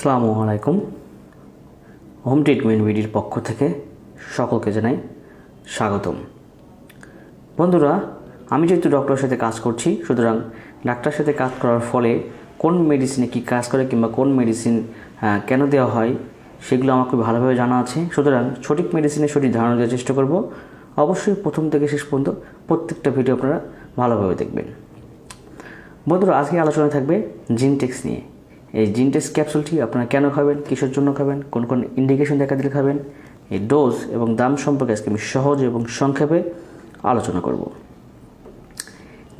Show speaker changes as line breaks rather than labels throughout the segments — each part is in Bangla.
আসসালামু আলাইকুম। হোম ট্রিটমেন্ট বিডির পক্ষ থেকে সকলকে জানাই স্বাগতম। বন্ধুরা, আমি যেহেতু ডক্টরের সাথে কাজ করছি, সুতরাং ডাক্তারের সাথে কাজ করার ফলে কোন মেডিসিনে কী কাজ করে কিংবা কোন মেডিসিন কেন দেওয়া হয়, সেগুলো আমার খুব ভালোভাবে জানা আছে। সুতরাং সঠিক মেডিসিনে সঠিক ধারণা দেওয়ার চেষ্টা করব। অবশ্যই প্রথম থেকে শেষ পর্যন্ত প্রত্যেকটা ভিডিও আপনারা ভালোভাবে দেখবেন। বন্ধুরা, আজকে আলোচনা থাকবে জিনটেক্স নিয়ে। এই জিনটেক্স ক্যাপসুলটি আপনারা কেন খাবেন, কিসের জন্য খাবেন, কোন কোন ইন্ডিকেশন দেখা দিলে খাবেন, এই ডোজ এবং দাম সম্পর্কে আজকে আমি সহজ এবং সংক্ষেপে আলোচনা করব।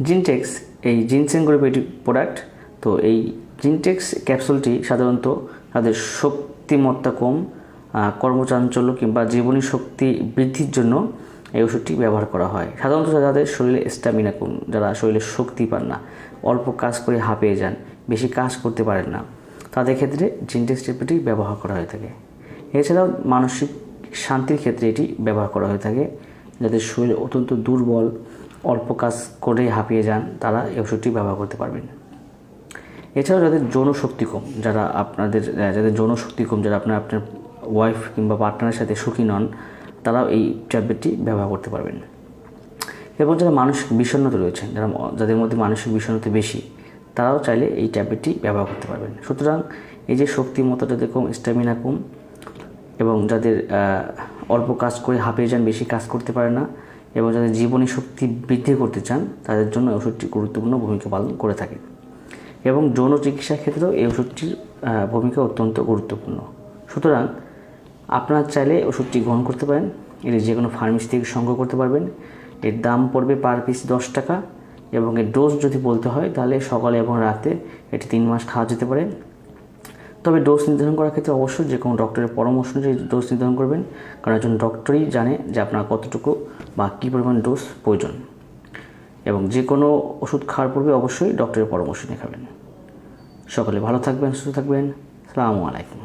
জিনটেক্স এই জিনসেন গ্রুপ একটি প্রোডাক্ট তো এই জিনটেক্স ক্যাপসুলটি সাধারণত তাদের শক্তিমত্তা কম কর্মচাঞ্চল্য কিংবা জীবনী শক্তি বৃদ্ধির জন্য এই ওষুধটি ব্যবহার করা হয়। সাধারণত যাদের শরীরে স্ট্যামিনা কম, যারা শরীরে শক্তি পান না, অল্প কাজ করে হাঁপিয়ে যান। বেশি কাজ করতে পারেন না। তাদের ক্ষেত্রে জিনটেক্স টেপটি ব্যবহার করা হয়ে থাকে। এছাড়াও মানসিক শান্তির ক্ষেত্রে এটি ব্যবহার করা হয়ে থাকে। যাদের শরীর অত্যন্ত দুর্বল, অল্প কাজ করে হাঁপিয়ে যান, তারা এই ওষুধটি ব্যবহার করতে পারবেন। এছাড়াও যাদের যৌন শক্তি কম, যারা আপনাদের যাদের যৌন শক্তি কম, যারা আপনার আপনার ওয়াইফ কিংবা পার্টনারের সাথে সুখী নন, তারাও এই ট্যাবলেটটি ব্যবহার করতে পারবেন। এবং যারা মানসিক বিষণ্ণতা রয়েছেন, যারা যাদের মধ্যে মানসিক বিষণ্ণতা বেশি তারাও চাইলে এই ট্যাবলেটটি ব্যবহার করতে পারবেন। সুতরাং এই যে শক্তিমত্তা যাদের কম স্ট্যামিনা কম, এবং যাদের অল্প কাজ করে হাঁপিয়ে যান, বেশি কাজ করতে পারে না, এবং যাদের জীবনী শক্তি বৃদ্ধি করতে চান, তাদের জন্য ওষুধটি গুরুত্বপূর্ণ ভূমিকা পালন করে থাকে। এবং যৌন চিকিৎসার ক্ষেত্রেও এই ওষুধটির ভূমিকা অত্যন্ত গুরুত্বপূর্ণ। সুতরাং আপনার চাইলে ওষুধটি গ্রহণ করতে পারেন। এটি যে কোনো ফার্মেসি থেকে সংগ্রহ করতে পারবেন। এর দাম পড়বে পার পিস দশ টাকা। এবং এর ডোজ যদি বলতে হয়, তাহলে সকালে এবং রাতে এটি তিন মাস খাওয়া যেতে পারে। তবে ডোজ নির্ধারণ করার ক্ষেত্রে অবশ্যই যে কোনো ডক্টরের পরামর্শ অনুযায়ী ডোজ নির্ধারণ করবেন, কারণ একজন ডক্টরই জানে যে আপনার কতটুকু বা কী পরিমাণ ডোজ প্রয়োজন। এবং যে কোনো ওষুধ খাওয়ার পূর্বে অবশ্যই ডক্টরের পরামর্শ নিয়ে খাবেন। সকলে ভালো থাকবেন, সুস্থ থাকবেন। সালামু আলাইকুম।